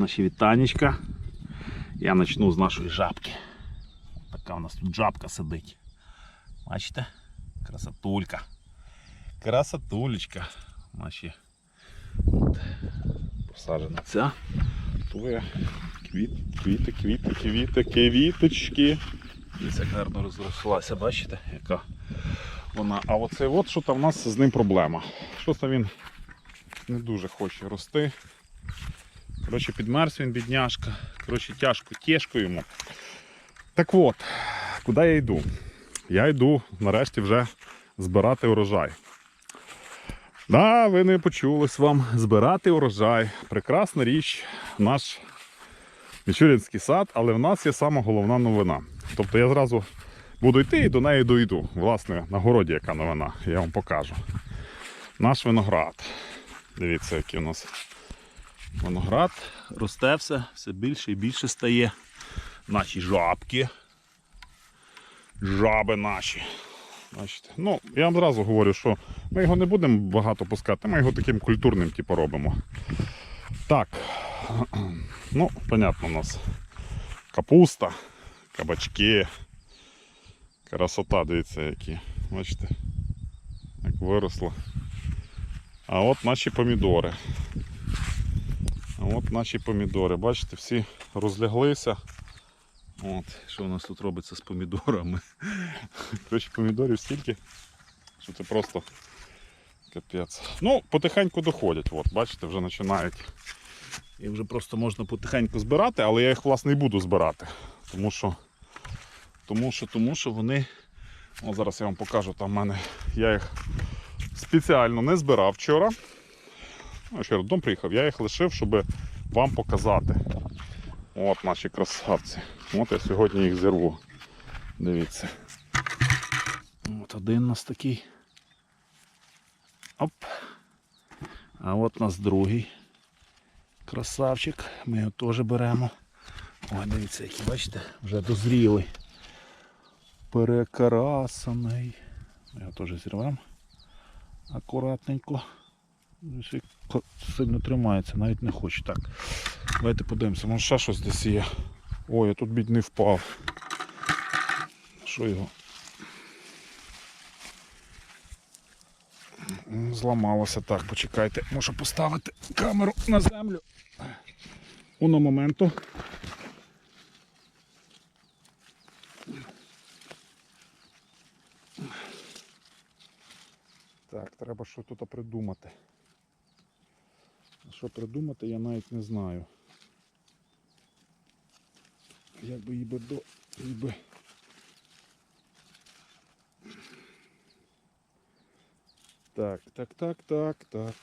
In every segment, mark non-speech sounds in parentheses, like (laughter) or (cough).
Наші вітанечка. Я почну з нашої жабки. Така у нас тут жабка сидить. Бачите? Красотулька. Красотулечка. Наші от, посаджена ця. Твоя квіт, квіти, квіти, квіти, квіточки. Дивіться, як гарно розрослася, бачите, яка вона. А оце от що там в нас з ним проблема. Що там він не дуже хоче рости. Коротше, підмерз він, бідняшка. Коротше, тяжко, тяжко йому. Так от, куди я йду? Я йду нарешті вже збирати урожай. Да, ви не почулись вам збирати урожай. Прекрасна річ, наш Мічурінський сад, але в нас є сама головна новина. Тобто я зразу буду йти і до неї дойду. Власне, на городі яка новина, я вам покажу. Наш виноград. Дивіться, який у нас виноград. Росте все, все більше і більше стає. Наші жабки. Жаби наші. Бачите? Ну, я вам зразу говорю, що ми його не будемо багато пускати, ми його таким культурним типу, робимо. Так. (clears throat) Ну, понятно, у нас капуста, кабачки. Красота, дивіться, які. Бачите, як виросло. А от наші помідори. От наші помідори. Бачите, всі розляглися. От, що у нас тут робиться з помідорами. (laughs) Коротше, помідорів стільки, що це просто капець. Ну, потихеньку доходять. От, бачите, вже починають. І вже просто можна потихеньку збирати, але я їх власне і буду збирати. Тому що, тому що, тому що вони. От зараз я вам покажу, там в мене я їх спеціально не збирав вчора. Ну, ще додому приїхав, я їх лишив, щоб вам показати. От наші красавці. От я сьогодні їх зірву. Дивіться. От один у нас такий. Оп. А от у нас другий красавчик. Ми його теж беремо. Ой, дивіться, який, бачите, вже дозрілий. Перекарасаний. Ми його теж зірвемо. Акуратненько. Сильно тримається, навіть не хоче. Так. Давайте подивимося, може ще щось десь є. Ой, я тут бідний впав. Що його? Зламалося так, почекайте. Можу поставити камеру на землю. Уно моменту. Так, треба що тут придумати. Що придумати, я навіть не знаю. Як би її до. її би... Так, так, так, так, так.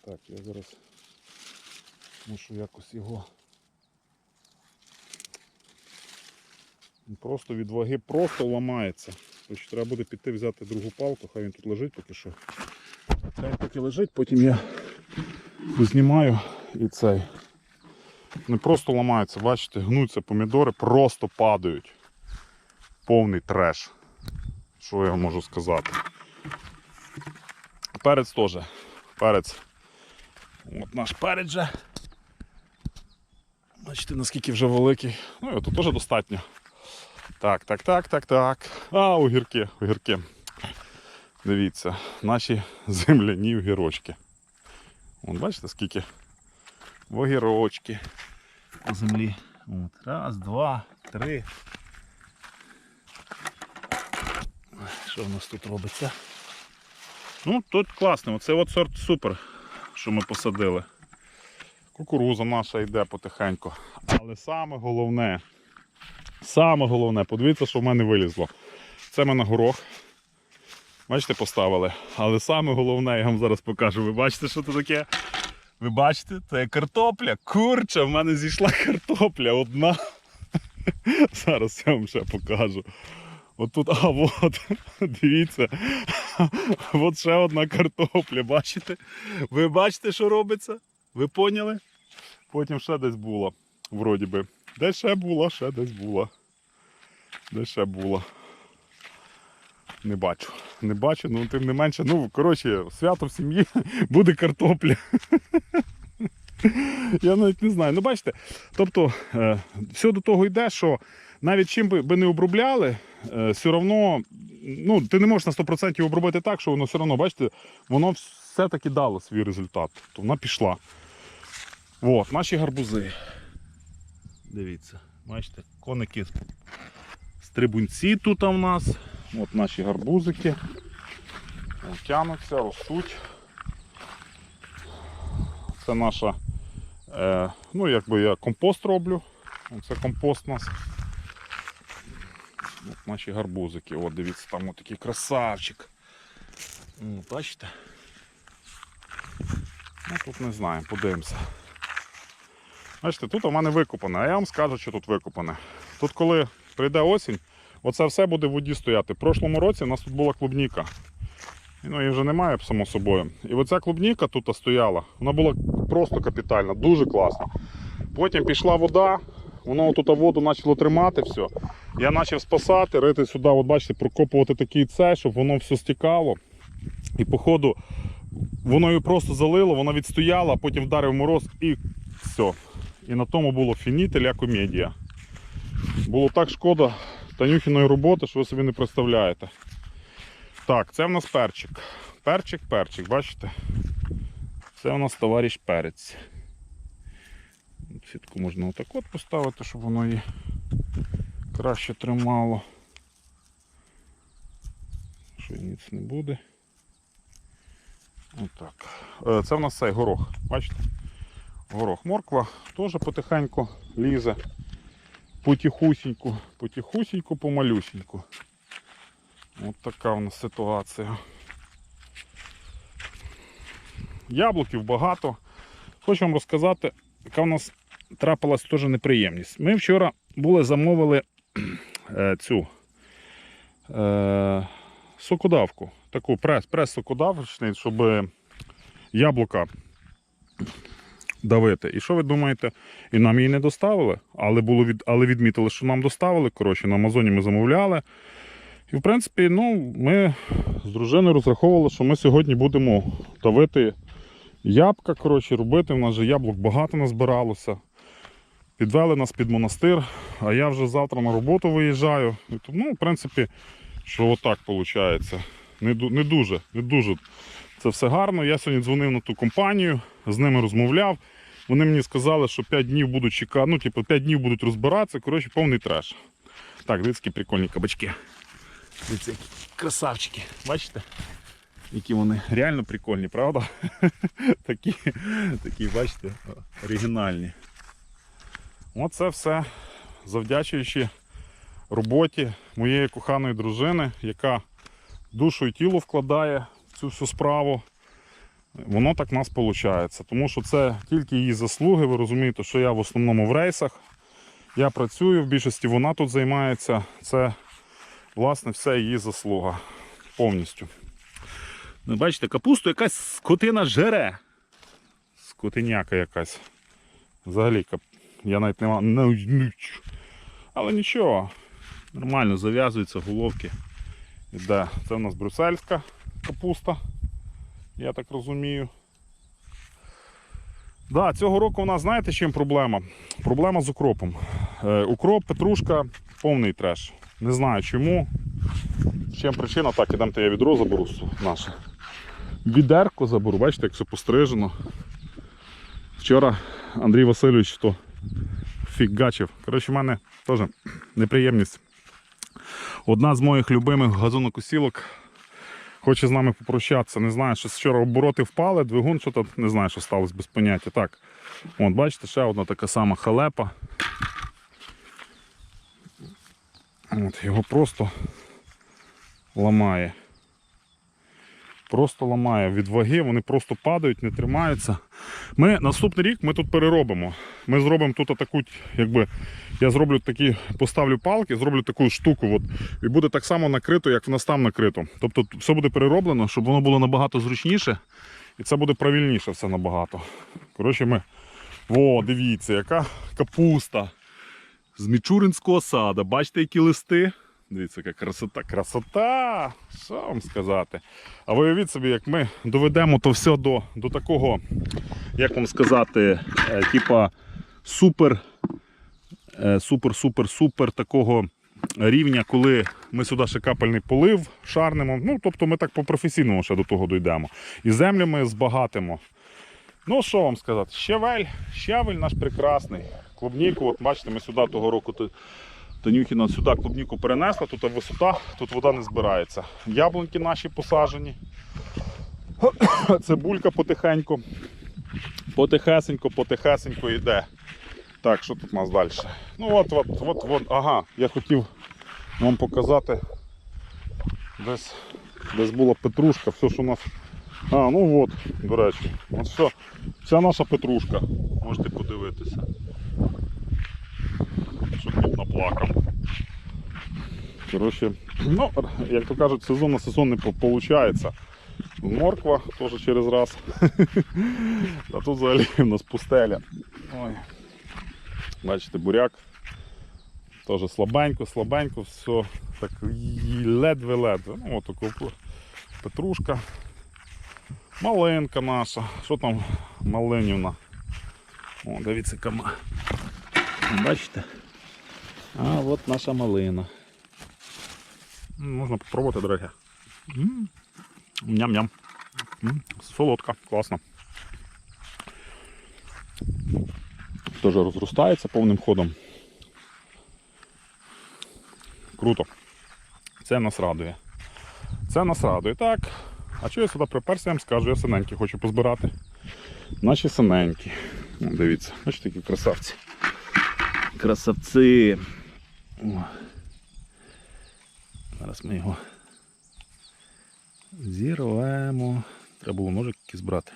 Так, я зараз мушу якось його. Просто від ваги просто ламається. Тобто треба буде піти взяти другу палку, хай він тут лежить поки що. Хай він поки лежить, потім я знімаю і цей. Не просто ламається, бачите, гнуться помідори, просто падають. Повний треш. Що я можу сказати? Перець теж. Перець. От наш перець же. Бачите, наскільки вже великий. Ну і тут теж достатньо. Так, так, так, так, так. А, огірки, огірки. Дивіться, наші земляні огірочки. Вон, бачите, скільки огірочки по землі. От. Раз, два, три. Що в нас тут робиться? Ну, тут класно, оце от сорт супер, що ми посадили. Кукуруза наша йде потихеньку. Але саме головне, саме головне, подивіться, що в мене вилізло. Це ми на горох. Бачите, поставили. Але саме головне, я вам зараз покажу. Ви бачите, що це таке? Ви бачите, це картопля. Курча, в мене зійшла картопля одна. (laughs) Зараз я вам ще покажу. Отут, а от, (laughs) дивіться. (laughs) От ще одна картопля, бачите? Ви бачите, що робиться? Ви поняли? Потім ще десь було, вроді би. Де ще було, ще десь було. Де ще було. Не бачу. Не бачу, ну тим не менше, ну, коротше, свято в сім'ї (laughs) буде картопля. (laughs) Я навіть не знаю. Ну, бачите, тобто, е, все до того йде, що навіть чим би, би не обробляли, е, все одно, ну, ти не можеш на 100% обробити так, що воно все одно, бачите, воно все-таки дало свій результат. Тобто вона пішла. От, наші гарбузи. Дивіться, бачите, коники стрибунці тут у нас. От наші гарбузики. Тянуться, ростуть. Це наша, е, ну якби я компост роблю. Це компост у нас. От наші гарбузики. От дивіться, там от такий красавчик. Бачите? Ну тут не знаю, подивимося. Бачите, тут у мене викопане, а я вам скажу, що тут викопане. Тут коли прийде осінь, оце все буде в воді стояти. В прошлому році у нас тут була клубніка. Ну, її вже немає, само собою. І оця клубніка тут стояла, вона була просто капітальна, дуже класна. Потім пішла вода, воно тут воду почало тримати, все. Я почав спасати, рити сюди, от бачите, прокопувати такий цей, щоб воно все стікало. І походу воно її просто залило, вона відстояла, а потім вдарив мороз і все. І на тому було фінітеля комедія. Було так шкода Танюхіної роботи, що ви собі не представляєте. Так, це в нас перчик. Перчик, перчик, бачите? Це у нас товариш перець. Сітку можна отак от поставити, щоб воно її краще тримало. Що ніц не буде. Отак. Е, Це в нас цей горох, бачите? Горох морква теж потихеньку лізе. Потихусіньку, потихусіньку, помалюсіньку. От така в нас ситуація. Яблуків багато. Хочу вам розказати, яка в нас трапилась теж неприємність. Ми вчора були замовили (clears throat) е, цю е, сокодавку, таку прес, прес-сокодавочний, щоб яблука давити. І що ви думаєте? І нам її не доставили, але було від, але відмітили, що нам доставили. Коротше, на Амазоні ми замовляли. І в принципі, ну, ми з дружиною розраховували, що ми сьогодні будемо давити ябка, коротше, робити. У нас же яблук багато назбиралося. Підвели нас під монастир, а я вже завтра на роботу виїжджаю. Ну, в принципі, що отак виходить. Не, не дуже, не дуже. Це все гарно. Я сьогодні дзвонив на ту компанію, з ними розмовляв. Вони мені сказали, що 5 днів будуть чекати, ну, типу, 5 днів будуть розбиратися. Коротше, повний треш. Так, дивіться, які прикольні кабачки. Дивіться, які красавчики. Бачите? Які вони реально прикольні, правда? (laughs) такі, такі, бачите, оригінальні. Оце все завдячуючи роботі моєї коханої дружини, яка душу і тіло вкладає цю всю справу. Воно так в нас виходить. Тому що це тільки її заслуги. Ви розумієте, що я в основному в рейсах. Я працюю, в більшості вона тут займається. Це власне все її заслуга повністю. Ну, бачите, капусту якась скотина жере. Скотиняка якась. Взагалі, кап... я навіть не чу. Але нічого. Нормально зав'язуються головки. Іде. Це у нас брюссельська капуста. Я так розумію. Да, цього року у нас знаєте чим проблема? Проблема з укропом. Е, укроп, петрушка, повний треш. Не знаю чому. Чим причина, так, ідемте я відро заберу наше. Відерко заберу, бачите, як все пострижено. Вчора Андрій Васильович то фігачив. Коротше, в мене теж неприємність. Одна з моїх любимих газонокосілок хоче з нами попрощатися. Не знаю, що вчора обороти впали, двигун, що там, не знаю, що сталося без поняття. Так, от бачите, ще одна така сама халепа. От, його просто ламає. Просто ламає від ваги, вони просто падають, не тримаються. Ми наступний рік ми тут переробимо. Ми зробимо тут таку, якби я зроблю такі, поставлю палки, зроблю таку штуку, от, і буде так само накрито, як в нас там накрито. Тобто все буде перероблено, щоб воно було набагато зручніше, і це буде правильніше все набагато. Коротше, ми. О, дивіться, яка капуста з Мічуринського сада. Бачите, які листи? Дивіться, яка красота, красота! Що вам сказати? А ви уявіть собі, як ми доведемо то все до, до такого, як вам сказати, е, типа супер, е, супер, супер, супер такого рівня, коли ми сюди ще капельний полив шарнемо. Ну, тобто ми так по-професійному ще до того дійдемо. І землю ми збагатимо. Ну, що вам сказати? Щавель, щавель наш прекрасний. Клубніку, от бачите, ми сюди того року Танюхіна сюди клубніку перенесла, тут висота, тут вода не збирається. Яблуньки наші посаджені. Цибулька потихеньку. Потихесенько, потихесенько йде. Так, що тут у нас далі? Ну от, от, от, от, ага, я хотів вам показати. Десь, десь була петрушка, все, що у нас. А, ну от, до речі, от все. Вся наша петрушка. Можете подивитися. Що тут наплакав. Коротше, ну, як то кажуть, сезон на сезон не виходить. Морква теж через раз. (laughs) А тут взагалі в нас пустеля. Ой. Бачите, буряк. Теж слабенько, слабенько, все так ледве-ледве. Ну, от таку петрушка. Малинка наша. Що там малинівна? О, дивіться кама. Бачите? А от наша малина. Можна попробувати, дорогі. Ням-ням. Солодка, класно. Теж розростається повним ходом. Круто. Це нас радує. Це нас радує. Так. А що я сюди приперся, я вам скажу, я синенькі хочу позбирати. Наші синенькі. Дивіться, бачите, які красавці. Красавці. О. Зараз ми його зірвемо. Треба було ножик якийсь брати.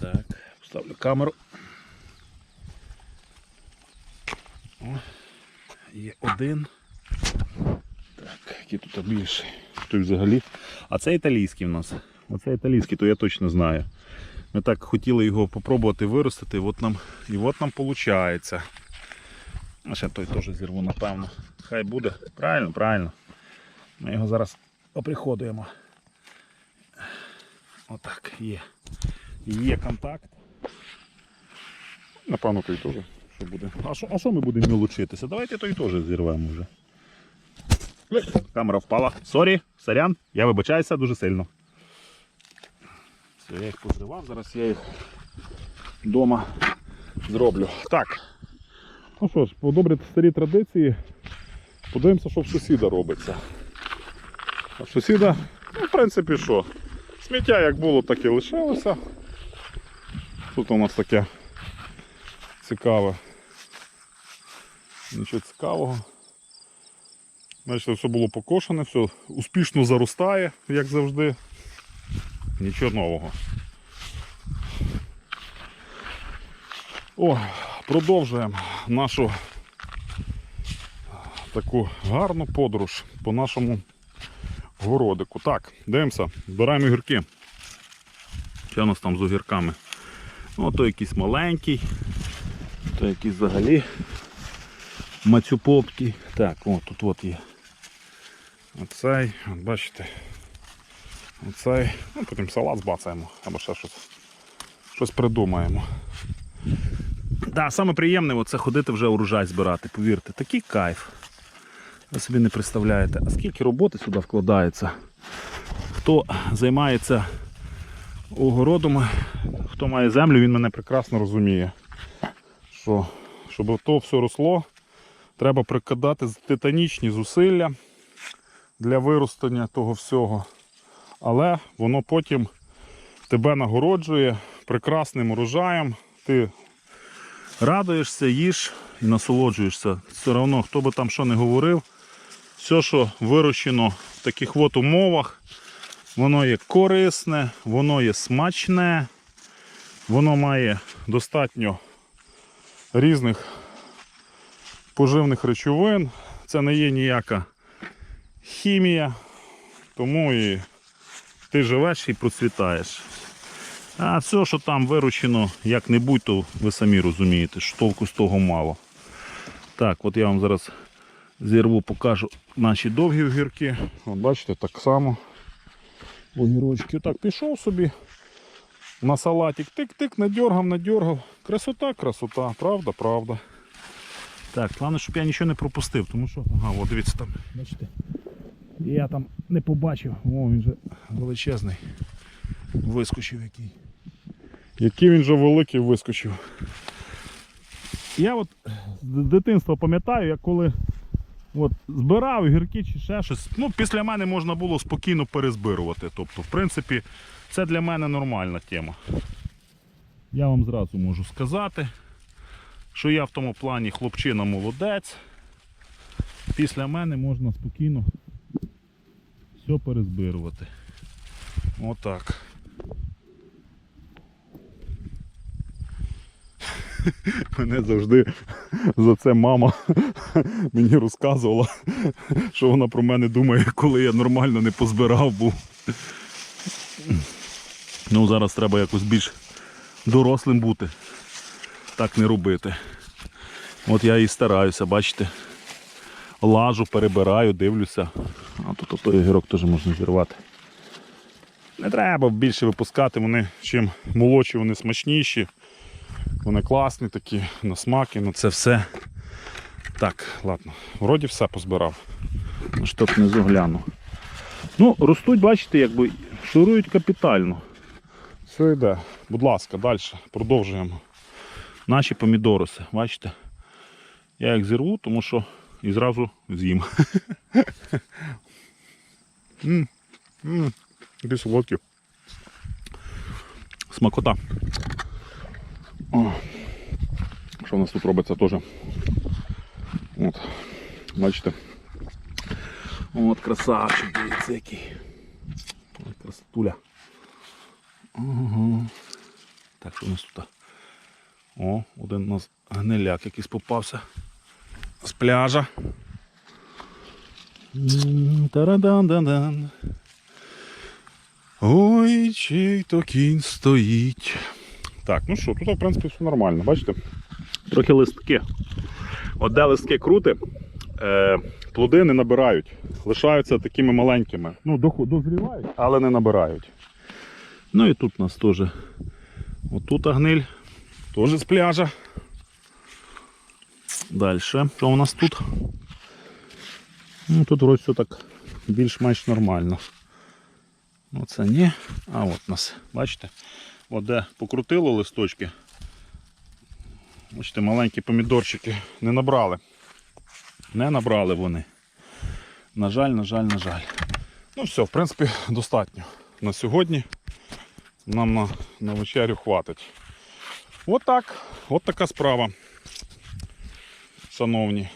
Так, поставлю камеру. О, є один. Так, який тут більший. Той взагалі. А це італійський в нас. Оце італійський, то я точно знаю. Ми так хотіли його попробувати виростити, от нам, і от нам виходить. А ще той теж зірву, напевно. Хай буде. Правильно, правильно. Ми його зараз оприходуємо. Отак, є. Є контакт. Напевно, той теж. Що буде? А що, а що ми будемо лучитися? Давайте той теж зірвемо вже. Камера впала. Сорі, сорян, я вибачаюся дуже сильно. Все, я їх позривав, зараз я їх вдома зроблю. Так. Ну що ж, по старі традиції. Подивимося, що в сусіда робиться. А сусіда, ну, в принципі, що? Сміття як було, так і лишилося. Тут у нас таке цікаве. Нічого цікавого. Бачите, все було покошене, все успішно заростає, як завжди. Нічого нового. О, продовжуємо нашу таку гарну подорож по нашому городику. Так, дивимося, збираємо огірки. Що у нас там з огірками? Ну, то якийсь маленький, то якийсь взагалі мацюпопки. Так, о, тут от є. Оцей, от бачите. Оцей. Ну, потім салат збацаємо, або ще щось, щось придумаємо. Да, саме приємне це ходити вже урожай збирати, повірте, такий кайф. Ви собі не представляєте, а скільки роботи сюди вкладається. Хто займається огородом, хто має землю, він мене прекрасно розуміє. Що, щоб то все росло, треба прикладати титанічні зусилля для виростання того всього. Але воно потім тебе нагороджує прекрасним урожаєм. Ти радуєшся, їш і насолоджуєшся. Все одно, хто би там що не говорив, все, що вирощено в таких от умовах, воно є корисне, воно є смачне, воно має достатньо різних поживних речовин. Це не є ніяка хімія, тому і ти живеш і процвітаєш. А все, що там вирощено як-небудь, то ви самі розумієте, що толку з того мало. Так, от я вам зараз Зірву, покажу наші довгі огірки. От бачите, так само. Огірочки. Так, пішов собі на салатик. Тик-тик, надьоргав, надьоргав. Красота, красота, правда, правда. Так, головне, щоб я нічого не пропустив, тому що. Ага, от дивіться там. Бачите. Я там не побачив. О, він же величезний. Вискочив який. Який він же великий вискочив. Я от з дитинства пам'ятаю, як коли от, збирав гірки чи ще щось. Ну, після мене можна було спокійно перезбирувати. Тобто, в принципі, це для мене нормальна тема. Я вам зразу можу сказати, що я в тому плані хлопчина молодець. Після мене можна спокійно все перезбирувати. Отак. (laughs) Мене завжди за це мама (laughs) мені розказувала, що вона про мене думає, коли я нормально не позбирав був. (clears throat) Ну, зараз треба якось більш дорослим бути. Так не робити. От я і стараюся, бачите. Лажу, перебираю, дивлюся. А тут той огірок теж можна зірвати. Не треба більше випускати, вони чим молодші, вони смачніші. Вони класні такі, на смаки, ну це все. Так, ладно, вроді все позбирав. Ну, ж тут гляну. Ну, ростуть, бачите, якби шурують капітально. Все йде. Будь ласка, далі продовжуємо. Наші помідориси, бачите? Я їх зірву, тому що і зразу з'їм. (laughs) Які солодкі. Смакота. О, що в нас тут робиться теж? От, бачите? От красавчик, дивіться який. От красотуля. Ага. Так, що у нас тут? О, один у нас гниляк якийсь попався з пляжа. Тарадан-дан-дан. Ой, чий то кінь стоїть. Так, ну що, тут в принципі все нормально, бачите? Трохи листки. От де листки крути, е, плоди не набирають. Лишаються такими маленькими. Ну, дозрівають, але не набирають. Ну і тут у нас теж. Отут гниль. Теж з пляжа. Далі. Що у нас тут? Ну, тут вроді все так більш-менш нормально. Оце ні. А от у нас, бачите? От де покрутило листочки. Бачите, маленькі помідорчики не набрали. Не набрали вони. На жаль, на жаль, на жаль. Ну все, в принципі, достатньо. На сьогодні нам на, на вечерю хватить. От так. От така справа. Шановні.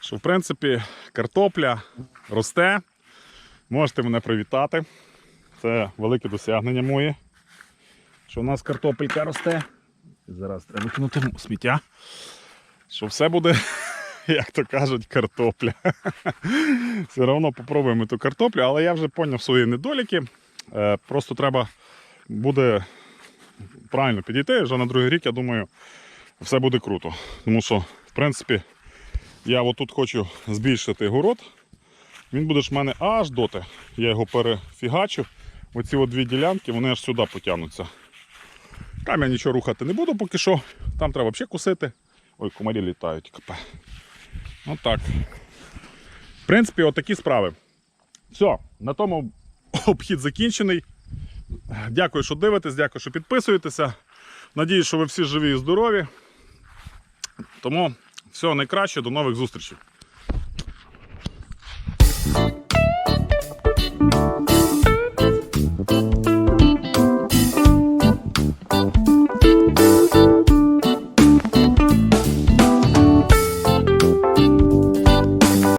Що в принципі картопля росте. Можете мене привітати. Це велике досягнення моє. Що в нас картопелька росте. Зараз треба викинути сміття. Що все буде, (laughs) як то кажуть, картопля. (laughs) Все одно попробуємо ту картоплю, але я вже зрозумів свої недоліки. Е, Просто треба буде правильно підійти. Вже на другий рік, я думаю, все буде круто. Тому що, в принципі, я отут хочу збільшити город. Він буде ж в мене аж доти. Я його перефігачу. Оці дві ділянки, вони аж сюди потягнуться. Там я нічого рухати не буду поки що. Там треба взагалі кусити. Ой, комарі літають. Капе. Отак. В принципі, отакі справи. Все, на тому (laughs) обхід закінчений. Дякую, що дивитесь, дякую, що підписуєтеся. Надіюсь, що ви всі живі і здорові. Тому всього найкраще, до нових зустрічей.